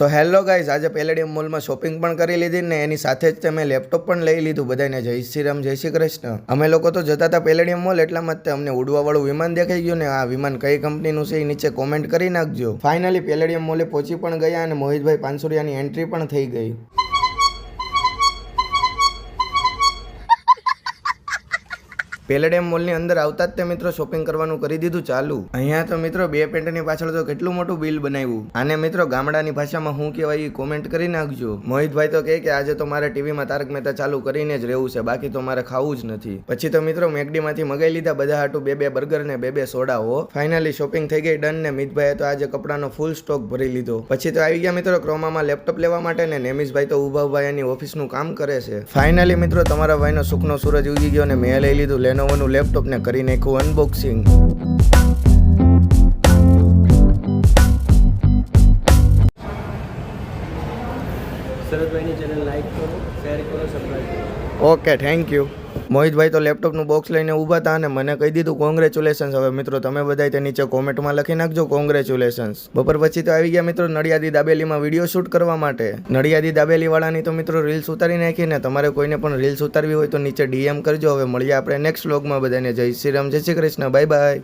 સો hello guys આજે Palladium મોલમાં shopping પણ કરી લીધી ને એની સાથે જ તે મેં લેપટોપ પણ લઈ લીધું બધાને જય શ્રી રામ, જય શ્રી કૃષ્ણ. અમે લોકો તો જતા હતા પેલેડિયમ મોલ એટલામાં જ તે અમને ઉડવાવાળું વિમાન દેખાઈ ગયું ને આ વિમાન કઈ કંપનીનું છે એ નીચે કોમેન્ટ કરી નાખજો. ફાઇનલી પેલેડિયમ મોલે પહોંચી પણ ગયા અને મોહિતભાઈ પાંચસોરિયાની એન્ટ્રી પણ થઈ ગઈ. પેલેડિયમ મોલની અંદર આવતા જ તે મિત્રો શોપિંગ કરવાનું કરી દીધું ચાલુ. અહીંયા તો મિત્રો બે પેન્ટની પાછળ તો કેટલું મોટું બિલ બનાવ્યું. આને મિત્રો ગામડાની ભાષામાં હું કહેવાય એ કોમેન્ટ કરી નાખજો. મોહિતભાઈ તો કહે કે આજે તો મારે ટીવીમાં તારક મહેતા ચાલુ કરીને જ રહેવું છે, બાકી તો મારે ખાવું જ નથી. પછી તો મિત્રો મેકડીમાંથી મગાઈ લીધા બધા હાટું બે બે બર્ગર ને બે બે સોડાઓ ફાઇનલી શોપિંગ થઈ ગઈ ડન ને મિતભાઈએ તો આજે કપડાનો ફૂલ સ્ટોક ભરી લીધો. પછી તો આવી ગયા મિત્રો ક્રોમામાં લેપટોપ લેવા માટે ને નેમિશભાઈ તો ઊભા ઊભા એની ઓફિસનું કામ કરે છે. ફાઇનલી મિત્રો તમારા ભાઈનો સુખનો સૂરજ ઉગી ગયો ને મેં લઈ લીધું લેનોવોનું લેપટોપને કરી નાખ્યું અનબોક્સિંગ શરદભાઈની ચેનલ લાઈક કરો શેર કરો સબસ્ક્રાઈબ કરો. ઓકે થેન્ક યુ મોહિતભાઈ તો લેપટોપનું બોક્સ લઈને ઊભા હતા અને મને કહી દીધું કોંગ્રેચ્યુલેશન્સ હવે મિત્રો, તમે બધાય તે નીચે કોમેન્ટમાં લખી નાખજો કોંગ્રેચ્યુલેશન્સ બપોર પછી તો આવી ગયા મિત્રો નડિયાદી દાબેલીમાં વીડિયો શૂટ કરવા માટે. નડિયાદી દાબેલીવાળાની તો મિત્રો રીલ્સ ઉતારી નાખી ને તમારે કોઈને પણ રીલ્સ ઉતારવી હોય તો નીચે ડીએમ કરજો. હવે મળીએ આપણે નેક્સ્ટ વ્લોગમાં બધાને જય શ્રી રામ, જય શ્રી કૃષ્ણ. Bye bye